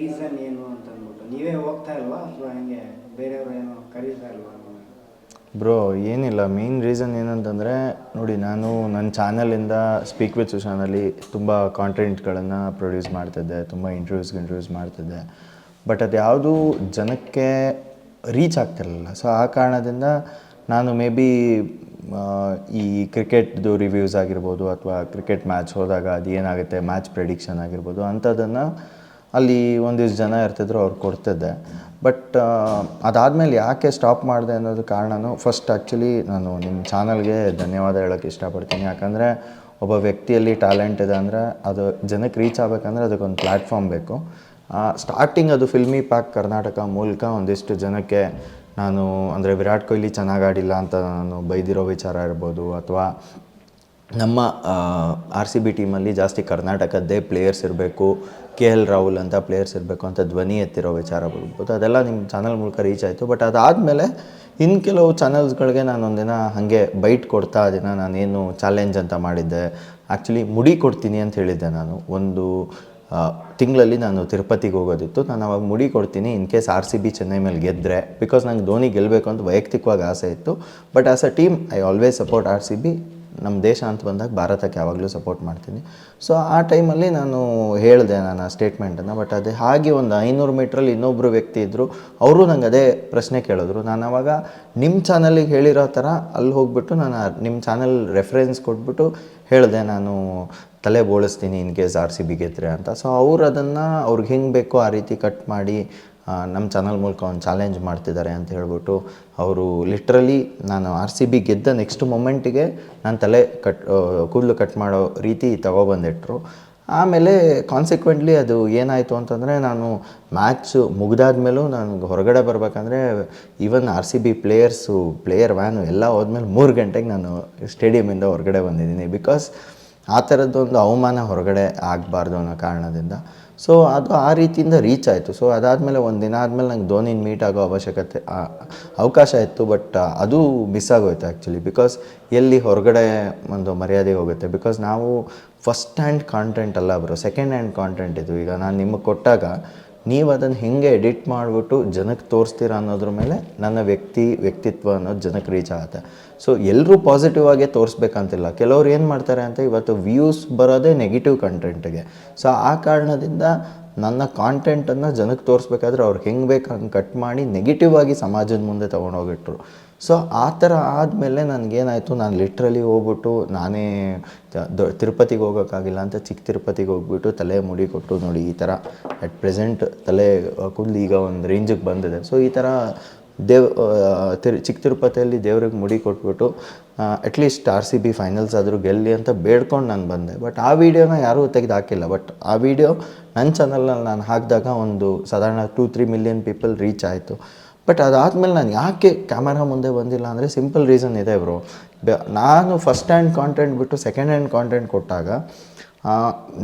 Reason ಏನು ಅಂತ ಅಂದ್ಬಿಟ್ಟು? ನೀವೇ ಹೋಗ್ತಾ ಇಲ್ವಾ? ಅಥವಾ ಹಂಗೆ ಏನೋ ಕರೀತಾ ಇಲ್ವಾ ಬ್ರೋ, ಏನಿಲ್ಲ. ಮೇನ್ ರೀಸನ್ ಏನಂತಂದರೆ, ನೋಡಿ, ನಾನು ನನ್ನ ಚಾನಲಿಂದ ಸ್ಪೀಕ್ ವಿತ್ ಸುಶಾನಲ್ಲಿ ತುಂಬ ಕಾಂಟೆಂಟ್ಗಳನ್ನು ಪ್ರೊಡ್ಯೂಸ್ ಮಾಡ್ತಿದ್ದೆ. ತುಂಬ ಇಂಟರ್ವ್ಯೂಸ್ ಇಂಟರ್ವ್ಯೂಸ್ ಮಾಡ್ತಿದ್ದೆ. ಬಟ್ ಅದು ಯಾವುದು ಜನಕ್ಕೆ ರೀಚ್ ಆಗ್ತಿರಲಿಲ್ಲ. ಸೊ ಆ ಕಾರಣದಿಂದ ನಾನು ಮೇ ಬಿ ಈ ಕ್ರಿಕೆಟ್ದು ರಿವ್ಯೂಸ್ ಆಗಿರ್ಬೋದು, ಅಥವಾ ಕ್ರಿಕೆಟ್ ಮ್ಯಾಚ್ ಹೋದಾಗ ಅದು ಏನಾಗುತ್ತೆ? ಮ್ಯಾಚ್ ಪ್ರೆಡಿಕ್ಷನ್ ಆಗಿರ್ಬೋದು ಅಂಥದ್ದನ್ನು ಅಲ್ಲಿ ಒಂದಿಷ್ಟು ಜನ ಇರ್ತಿದ್ರು, ಅವ್ರು ಕೊಡ್ತಿದ್ದೆ. ಬಟ್ ಅದಾದಮೇಲೆ ಯಾಕೆ ಸ್ಟಾಪ್ ಮಾಡಿದೆ ಅನ್ನೋದು ಕಾರಣನೂ ಫಸ್ಟ್ ಆ್ಯಕ್ಚುಲಿ ನಾನು ನಿಮ್ಮ ಚಾನಲ್ಗೆ ಧನ್ಯವಾದ ಹೇಳೋಕ್ಕೆ ಇಷ್ಟಪಡ್ತೀನಿ. ಯಾಕಂದರೆ ಒಬ್ಬ ವ್ಯಕ್ತಿಯಲ್ಲಿ ಟ್ಯಾಲೆಂಟ್ ಇದೆ ಅಂದರೆ ಅದು ಜನಕ್ಕೆ ರೀಚ್ ಆಗಬೇಕಂದ್ರೆ ಅದಕ್ಕೊಂದು ಪ್ಲ್ಯಾಟ್ಫಾರ್ಮ್ ಬೇಕು. ಸ್ಟಾರ್ಟಿಂಗ್ ಅದು ಫಿಲ್ಮಿ ಪ್ಯಾಕ್ ಕರ್ನಾಟಕ ಮೂಲಕ ಒಂದಿಷ್ಟು ಜನಕ್ಕೆ ನಾನು, ಅಂದರೆ ವಿರಾಟ್ ಕೊಹ್ಲಿ ಚೆನ್ನಾಗಿ ಆಡಿಲ್ಲ ಅಂತ ನಾನು ಬೈದಿರೋ ವಿಚಾರ ಇರ್ಬೋದು ಅಥವಾ ನಮ್ಮ ಆರ್ ಸಿ ಬಿ ಟೀಮಲ್ಲಿ ಜಾಸ್ತಿ ಕರ್ನಾಟಕದ್ದೇ ಪ್ಲೇಯರ್ಸ್ ಇರಬೇಕು ಕೆ ಎಲ್ ರಾಹುಲ್ ಅಂತ ಪ್ಲೇಯರ್ಸ್ ಇರಬೇಕು ಅಂತ ಧ್ವನಿ ಎತ್ತಿರೋ ವಿಚಾರ ಬರ್ಬೋದು ಅದೆಲ್ಲ ನಿಮ್ಮ ಚಾನಲ್ ಮೂಲಕ ರೀಚ್ ಆಯಿತು. ಬಟ್ ಅದಾದಮೇಲೆ ಇನ್ನು ಕೆಲವು ಚಾನಲ್ಸ್ಗಳಿಗೆ ನಾನು ಒಂದಿನ ಹಾಗೆ ಬೈಟ್ ಕೊಡ್ತಾ ದಿನ ನಾನೇನು ಚಾಲೆಂಜ್ ಅಂತ ಮಾಡಿದ್ದೆ. ಆ್ಯಕ್ಚುಲಿ ಮುಡಿ ಕೊಡ್ತೀನಿ ಅಂತ ಹೇಳಿದ್ದೆ ನಾನು. ಒಂದು ತಿಂಗಳಲ್ಲಿ ನಾನು ತಿರುಪತಿಗೆ ಹೋಗೋದಿತ್ತು. ನಾನು ಅವಾಗ ಮುಡಿ ಕೊಡ್ತೀನಿ in case R C B Chennai ಮೇಲೆ ಗೆದ್ದರೆ ಬಿಕಾಸ್ ನಂಗೆ ಧೋನಿ ಗೆಲ್ಲಬೇಕು ಅಂತ ವೈಯಕ್ತಿಕವಾಗಿ ಆಸೆ ಇತ್ತು. But as a team I always support R C B ನಮ್ಮ ದೇಶ ಅಂತ ಬಂದಾಗ ಭಾರತಕ್ಕೆ ಯಾವಾಗಲೂ ಸಪೋರ್ಟ್ ಮಾಡ್ತೀನಿ. ಸೊ ಆ ಟೈಮಲ್ಲಿ ನಾನು ಹೇಳಿದೆ ನಾನು ಆ ಸ್ಟೇಟ್ಮೆಂಟನ್ನು ಬಟ್ ಅದೇ ಹಾಗೆ ಒಂದು ಐನೂರು ಮೀಟ್ರಲ್ಲಿ ಇನ್ನೊಬ್ಬರು ವ್ಯಕ್ತಿ ಇದ್ದರು ಅವರು ನಂಗೆ ಅದೇ ಪ್ರಶ್ನೆ ಕೇಳಿದ್ರು. ನಾನು ಅವಾಗ ನಿಮ್ಮ ಚಾನಲಿಗೆ ಹೇಳಿರೋ ಥರ ಅಲ್ಲಿ ಹೋಗ್ಬಿಟ್ಟು ನಾನು ನಿಮ್ಮ ಚಾನಲ್ ರೆಫರೆನ್ಸ್ ಕೊಟ್ಬಿಟ್ಟು ಹೇಳಿದೆ, ನಾನು ತಲೆ ಬೋಳಿಸ್ತೀನಿ in case R C B ಗೆದ್ರೆ ಅಂತ. ಸೊ ಅವ್ರು ಅದನ್ನು ಅವ್ರಿಗೆ ಹೆಂಗೆ ಬೇಕೋ ಆ ರೀತಿ ಕಟ್ ಮಾಡಿ ನಮ್ಮ ಚಾನಲ್ ಮೂಲಕ ಒಂದು ಚಾಲೆಂಜ್ ಮಾಡ್ತಿದ್ದಾರೆ ಅಂತ ಹೇಳ್ಬಿಟ್ಟು ಅವರು ಲಿಟ್ರಲಿ ನಾನು ಆರ್ ಸಿ ಬಿ ಗೆದ್ದ ನೆಕ್ಸ್ಟ್ ಮೊಮೆಂಟಿಗೆ ನಾನು ತಲೆ ಕಟ್ ಕೂದಲು ಕಟ್ ಮಾಡೋ ರೀತಿ ತಗೊಬಂದಿಟ್ರು. ಆಮೇಲೆ ಕಾನ್ಸಿಕ್ವೆಂಟ್ಲಿ ಅದು ಏನಾಯಿತು ಅಂತಂದರೆ ನಾನು ಮ್ಯಾಚ್ ಮುಗ್ದಾದ್ಮೇಲೂ ನಾನು ಹೊರಗಡೆ ಬರಬೇಕಂದ್ರೆ even R C B players player van ಎಲ್ಲ ಹೋದ್ಮೇಲೆ ಮೂರು ಗಂಟೆಗೆ ನಾನು ಸ್ಟೇಡಿಯಮಿಂದ ಹೊರಗಡೆ ಬಂದಿದ್ದೀನಿ. ಬಿಕಾಸ್ ಆ ಥರದ್ದೊಂದು ಅವಮಾನ ಹೊರಗಡೆ ಆಗಬಾರ್ದು ಅನ್ನೋ ಕಾರಣದಿಂದ ಸೊ ಅದು ಆ ರೀತಿಯಿಂದ ರೀಚ್ ಆಯಿತು. ಸೊ ಅದಾದಮೇಲೆ ಒಂದು ದಿನ ಆದಮೇಲೆ ನಂಗೆ ಧೋನಿನ ಮೀಟ್ ಆಗೋ ಅವಶ್ಯಕತೆ ಅವಕಾಶ ಇತ್ತು ಬಟ್ ಅದು ಮಿಸ್ ಆಗೋಯ್ತು ಆ್ಯಕ್ಚುಲಿ ಬಿಕಾಸ್ ಎಲ್ಲಿ ಹೊರಗಡೆ ಒಂದು ಮರ್ಯಾದೆ ಹೋಗುತ್ತೆ. ಬಿಕಾಸ್ ನಾವು ಫಸ್ಟ್ ಹ್ಯಾಂಡ್ ಕಾಂಟೆಂಟ್ ಅಲ್ಲ ಬರೋ ಸೆಕೆಂಡ್ ಹ್ಯಾಂಡ್ ಕಾಂಟೆಂಟ್ ಇದು. ಈಗ ನಾನು ನಿಮಗೆ ಕೊಟ್ಟಾಗ ನೀವು ಅದನ್ನು ಹೇಗೆ ಎಡಿಟ್ ಮಾಡಿಬಿಟ್ಟು ಜನಕ್ಕೆ ತೋರಿಸ್ತೀರ ಅನ್ನೋದ್ರ ಮೇಲೆ ನನ್ನ ವ್ಯಕ್ತಿ, ವ್ಯಕ್ತಿತ್ವ ಅನ್ನೋದು ಜನಕ್ಕೆ ರೀಚ್ ಆಗುತ್ತೆ. ಸೊ ಎಲ್ಲರೂ ಪಾಸಿಟಿವ್ ಆಗೇ ತೋರಿಸ್ಬೇಕಂತಿಲ್ಲ. ಕೆಲವ್ರು ಏನು ಮಾಡ್ತಾರೆ ಅಂತ ಇವತ್ತು ವ್ಯೂಸ್ ಬರೋದೇ ನೆಗೆಟಿವ್ ಕಂಟೆಂಟ್ಗೆ ಸೊ ಆ ಕಾರಣದಿಂದ ನನ್ನ ಕಾಂಟೆಂಟನ್ನು ಜನಕ್ಕೆ ತೋರಿಸ್ಬೇಕಾದ್ರೆ ಅವ್ರು ಹೆಂಗೆ ಬೇಕು ಹಂಗೆ ಕಟ್ ಮಾಡಿ ನೆಗೆಟಿವ್ ಆಗಿ ಸಮಾಜದ ಮುಂದೆ ತೊಗೊಂಡೋಗಿಟ್ರು. ಸೊ ಆ ಥರ ಆದಮೇಲೆ ನನಗೇನಾಯಿತು, ನಾನು ಲಿಟ್ರಲಿ ಹೋಗ್ಬಿಟ್ಟು ನಾನೇ ತಿರುಪತಿಗೆ ಹೋಗೋಕ್ಕಾಗಿಲ್ಲ ಅಂತ ಚಿಕ್ಕ ತಿರುಪತಿಗೆ ಹೋಗ್ಬಿಟ್ಟು ತಲೆ ಮುಡಿ ಕೊಟ್ಟು ನೋಡಿ ಈ ಥರ ಅಟ್ ಪ್ರೆಸೆಂಟ್ ತಲೆ ಕೂದಲು ಈಗ ಒಂದು ರೇಂಜಿಗೆ ಬಂದಿದೆ. ಸೊ ಈ ಥರ ದೇವ್ ತಿರು ಚಿಕ್ಕ ತಿರುಪತಿಯಲ್ಲಿ ದೇವ್ರಿಗೆ ಮುಡಿ ಕೊಟ್ಬಿಟ್ಟು at least R C B finals ಆದರೂ ಗೆಲ್ಲಿ ಅಂತ ಬೇಡ್ಕೊಂಡು ನಾನು ಬಂದೆ. ಬಟ್ ಆ ವಿಡಿಯೋನ ಯಾರೂ ತೆಗೆದು ಹಾಕಿಲ್ಲ. ಬಟ್ ಆ ವಿಡಿಯೋ ನನ್ನ ಚಾನಲಲ್ಲಿ ನಾನು ಹಾಕಿದಾಗ ಒಂದು ಸಾಧಾರಣ two three million people reach ಆಯಿತು. ಬಟ್ ಅದಾದಮೇಲೆ ನಾನು ಯಾಕೆ ಕ್ಯಾಮರಾ ಮುಂದೆ ಬಂದಿಲ್ಲ ಅಂದರೆ ಸಿಂಪಲ್ ರೀಸನ್ ಇದೆ ಬ್ರೋ ನಾನು ಫಸ್ಟ್ ಹ್ಯಾಂಡ್ ಕಾಂಟೆಂಟ್ ಬಿಟ್ಟು ಸೆಕೆಂಡ್ ಹ್ಯಾಂಡ್ ಕಾಂಟೆಂಟ್ ಕೊಟ್ಟಾಗ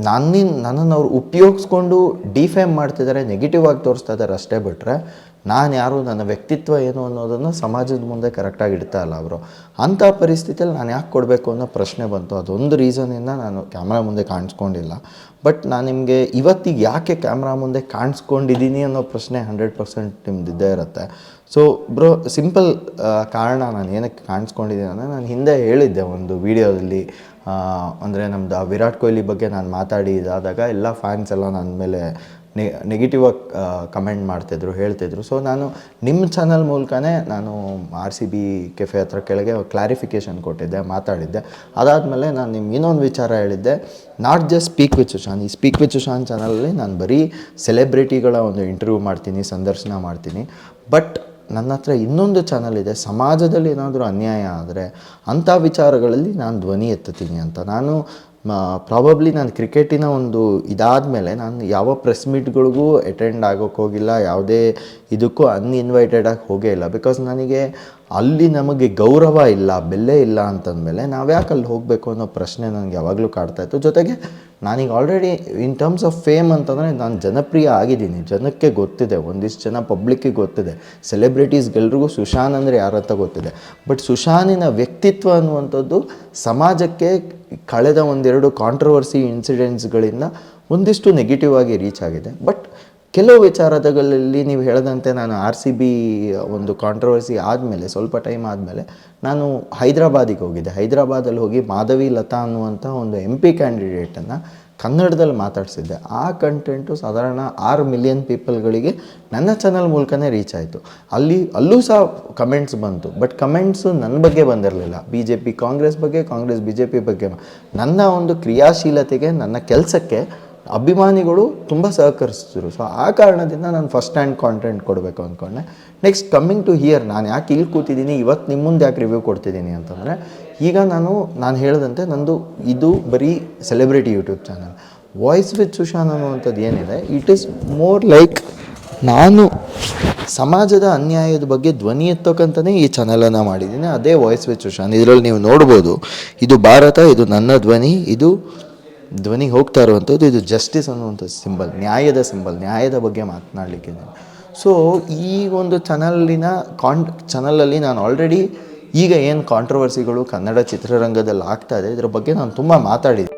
ನನ್ನಿನ್ ನನ್ನನ್ನು ಅವ್ರು ಉಪಯೋಗಿಸ್ಕೊಂಡು ಡಿಫೇಮ್ ಮಾಡ್ತಿದ್ದಾರೆ ನೆಗೆಟಿವ್ ಆಗಿ ತೋರಿಸ್ತಾ ಇದ್ದಾರೆ ಅಷ್ಟೇ ಬಿಟ್ಟರೆ ನಾನು ಯಾರು, ನನ್ನ ವ್ಯಕ್ತಿತ್ವ ಏನು ಅನ್ನೋದನ್ನು ಸಮಾಜದ ಮುಂದೆ ಕರೆಕ್ಟಾಗಿ ಇಡ್ತಾ ಇಲ್ಲ ಅವರು. ಅಂಥ ಪರಿಸ್ಥಿತಿಯಲ್ಲಿ ನಾನು ಯಾಕೆ ಕೊಡಬೇಕು ಅನ್ನೋ ಪ್ರಶ್ನೆ ಬಂತು. ಅದೊಂದು ರೀಸನಿಂದ ನಾನು ಕ್ಯಾಮ್ರಾ ಮುಂದೆ ಕಾಣಿಸ್ಕೊಂಡಿಲ್ಲ. ಬಟ್ ನಾನು ನಿಮಗೆ ಇವತ್ತಿಗೆ ಯಾಕೆ ಕ್ಯಾಮ್ರಾ ಮುಂದೆ ಕಾಣಿಸ್ಕೊಂಡಿದ್ದೀನಿ ಅನ್ನೋ ಪ್ರಶ್ನೆ ಹಂಡ್ರೆಡ್ ಪರ್ಸೆಂಟ್ ನಿಮ್ದು ಇದ್ದೇ ಇರುತ್ತೆ. ಸೊ ಬ್ರೋ ಸಿಂಪಲ್ ಕಾರಣ ನಾನು ಏನಕ್ಕೆ ಕಾಣಿಸ್ಕೊಂಡಿದ್ದೀನಿ ಅಂದರೆ ನಾನು ಹಿಂದೆ ಹೇಳಿದ್ದೆ ಒಂದು ವೀಡಿಯೋದಲ್ಲಿ ಅಂದರೆ ನಮ್ಮದು ಆ ವಿರಾಟ್ ಕೊಹ್ಲಿ ಬಗ್ಗೆ ನಾನು ಮಾತಾಡಿ ಇದಾದಾಗ ಎಲ್ಲ ಫ್ಯಾನ್ಸ್ ಎಲ್ಲ ನನ್ನ ಮೇಲೆ ನೆಗೆಟಿವ್ ಆಗಿ ಕಮೆಂಟ್ ಮಾಡ್ತಿದ್ರು, ಹೇಳ್ತಿದ್ರು. ಸೊ ನಾನು ನಿಮ್ಮ ಚಾನಲ್ ಮೂಲಕನೇ ನಾನು ಆರ್ ಸಿ ಬಿ ಕೆಫೆ ಹತ್ರ ಕೆಳಗೆ ಕ್ಲಾರಿಫಿಕೇಷನ್ ಕೊಟ್ಟಿದ್ದೆ, ಮಾತಾಡಿದ್ದೆ. ಅದಾದಮೇಲೆ ನಾನು ನಿಮ್ಗೆ ಇನ್ನೊಂದು ವಿಚಾರ ಹೇಳಿದ್ದೆ. Not just speak with Sushan ಈ ಸ್ಪೀಕ್ ವಿತ್ ಸುಶಾನ್ ಚಾನಲಲ್ಲಿ ನಾನು ಬರೀ ಸೆಲೆಬ್ರಿಟಿಗಳ ಒಂದು ಇಂಟರ್ವ್ಯೂ ಮಾಡ್ತೀನಿ, ಸಂದರ್ಶನ ಮಾಡ್ತೀನಿ. ಬಟ್ ನನ್ನ ಹತ್ರ ಇನ್ನೊಂದು ಚಾನಲ್ ಇದೆ. ಸಮಾಜದಲ್ಲಿ ಏನಾದರೂ ಅನ್ಯಾಯ ಆದರೆ ಅಂಥ ವಿಚಾರಗಳಲ್ಲಿ ನಾನು ಧ್ವನಿ ಎತ್ತುತ್ತೀನಿ ಅಂತ. ನಾನು ಪ್ರಾಬಬ್ಲಿ ನಾನು ಕ್ರಿಕೆಟಿನ ಒಂದು ಇದಾದ ಮೇಲೆ ನಾನು ಯಾವ ಪ್ರೆಸ್ ಮೀಟ್ಗಳಿಗೂ ಅಟೆಂಡ್ ಆಗೋಕೆ ಹೋಗಿಲ್ಲ, ಯಾವುದೇ ಇದಕ್ಕೂ ಅನ್ಇನ್ವೈಟೆಡ್ ಆಗಿ ಹೋಗೇ ಇಲ್ಲ. ಬಿಕಾಸ್ ನನಗೆ ಅಲ್ಲಿ ನಮಗೆ ಗೌರವ ಇಲ್ಲ, ಬೆಲೆ ಇಲ್ಲ ಅಂತಂದಮೇಲೆ ನಾವ್ಯಾಕೆ ಅಲ್ಲಿ ಹೋಗಬೇಕು ಅನ್ನೋ ಪ್ರಶ್ನೆ ನನಗೆ ಯಾವಾಗಲೂ ಕಾಡ್ತಾ ಇತ್ತು. ಜೊತೆಗೆ ನಾನೀಗ already in terms of fame ಅಂತಂದರೆ ನಾನು ಜನಪ್ರಿಯ ಆಗಿದ್ದೀನಿ. ಜನಕ್ಕೆ ಗೊತ್ತಿದೆ, ಒಂದಿಷ್ಟು ಜನ ಪಬ್ಲಿಕ್ಕಿಗೆ ಗೊತ್ತಿದೆ. ಸೆಲೆಬ್ರಿಟೀಸ್ಗೆಲ್ರಿಗೂ ಸುಶಾನ್ ಅಂದರೆ ಯಾರಂತ ಗೊತ್ತಿದೆ. ಬಟ್ ಸುಶಾನಿನ ವ್ಯಕ್ತಿತ್ವ ಅನ್ನುವಂಥದ್ದು ಸಮಾಜಕ್ಕೆ ಕಳೆದ ಒಂದೆರಡು ಕಾಂಟ್ರವರ್ಸಿ ಇನ್ಸಿಡೆಂಟ್ಸ್ಗಳಿಂದ ಒಂದಿಷ್ಟು ನೆಗೆಟಿವ್ ಆಗಿ ರೀಚ್ ಆಗಿದೆ. ಬಟ್ ಕೆಲವು ವಿಚಾರದಗಳಲ್ಲಿ ನೀವು ಹೇಳದಂತೆ ನಾನು ಆರ್ ಸಿ ಬಿ ಒಂದು ಕಾಂಟ್ರವರ್ಸಿ ಆದಮೇಲೆ, ಸ್ವಲ್ಪ ಟೈಮ್ ಆದಮೇಲೆ ನಾನು ಹೈದರಾಬಾದಿಗೆ ಹೋಗಿದ್ದೆ. ಹೈದರಾಬಾದಲ್ಲಿ ಹೋಗಿ ಮಾಧವಿ ಲತಾ ಅನ್ನುವಂಥ ಒಂದು ಎಂ ಪಿ ಕ್ಯಾಂಡಿಡೇಟನ್ನು ಕನ್ನಡದಲ್ಲಿ ಮಾತಾಡಿಸಿದ್ದೆ. ಆ ಕಂಟೆಂಟು ಸಾಧಾರಣ ಆರು ಮಿಲಿಯನ್ ಪೀಪಲ್ಗಳಿಗೆ ನನ್ನ ಚಾನಲ್ ಮೂಲಕನೇ ರೀಚ್ ಆಯಿತು. ಅಲ್ಲಿ, ಅಲ್ಲೂ ಸಹ ಕಮೆಂಟ್ಸ್ ಬಂತು. ಬಟ್ ಕಮೆಂಟ್ಸು ನನ್ನ ಬಗ್ಗೆ ಬಂದಿರಲಿಲ್ಲ. ಬಿ ಜೆ ಪಿ ಕಾಂಗ್ರೆಸ್ ಬಗ್ಗೆ, ಕಾಂಗ್ರೆಸ್ ಬಿ ಜೆ ಪಿ ಬಗ್ಗೆ. ನನ್ನ ಒಂದು ಕ್ರಿಯಾಶೀಲತೆಗೆ, ನನ್ನ ಕೆಲಸಕ್ಕೆ ಅಭಿಮಾನಿಗಳು ತುಂಬ ಸಹಕರಿಸಿದ್ರು ಸೊ ಆ ಕಾರಣದಿಂದ ನಾನು ಫಸ್ಟ್ ಹ್ಯಾಂಡ್ ಕಾಂಟೆಂಟ್ ಕೊಡಬೇಕು ಅಂದ್ಕೊಂಡೆ ನೆಕ್ಸ್ಟ್ ಕಮ್ಮಿಂಗ್ ಟು ಹಿಯರ್ ನಾನು ಯಾಕೆ ಇಲ್ಲಿ ಕೂತಿದ್ದೀನಿ? ಇವತ್ತು ನಿಮ್ಮ ಮುಂದೆ ಯಾಕೆ ರಿವ್ಯೂ ಕೊಡ್ತಿದ್ದೀನಿ ಅಂತಂದರೆ ಈಗ ನಾನು ನಾನು ಹೇಳಿದಂತೆ ನಂದು ಇದು ಬರೀ celebrity YouTube channel voice with Sushan ಅನ್ನುವಂಥದ್ದು ಏನಿದೆ ಇಟ್ ಈಸ್ ಮೋರ್ ಲೈಕ್ ನಾನು ಸಮಾಜದ ಅನ್ಯಾಯದ ಬಗ್ಗೆ ಧ್ವನಿ ಎತ್ತೋಕ್ಕಂತಲೇ ಈ ಚಾನಲನ್ನು ಮಾಡಿದ್ದೀನಿ. ಅದೇ ವಾಯ್ಸ್ ವಿತ್ ಸುಶಾನ್ ಇದರಲ್ಲಿ ನೀವು ನೋಡ್ಬೋದು, ಇದು ಭಾರತ, ಇದು ನನ್ನ ಧ್ವನಿ, ಇದು ಧ್ವನಿ ಹೋಗ್ತಾ ಇರುವಂಥದ್ದು, ಇದು ಜಸ್ಟಿಸ್ ಅನ್ನುವಂಥ ಸಿಂಬಲ್ ನ್ಯಾಯದ ಸಿಂಬಲ್ ನ್ಯಾಯದ ಬಗ್ಗೆ ಮಾತನಾಡಲಿಕ್ಕೆ ಸೊ ಈ ಒಂದು ಚಾನಲಿನ ಕಾಂಟ್ ಚಾನಲಲ್ಲಿ ನಾನು ಆಲ್ರೆಡಿ ಈಗ ಏನು ಕಾಂಟ್ರವರ್ಸಿಗಳು ಕನ್ನಡ ಚಿತ್ರರಂಗದಲ್ಲಿ ಆಗ್ತಾ ಇದೆ ಇದರ ಬಗ್ಗೆ ನಾನು ತುಂಬ ಮಾತಾಡಿದ್ದೀನಿ.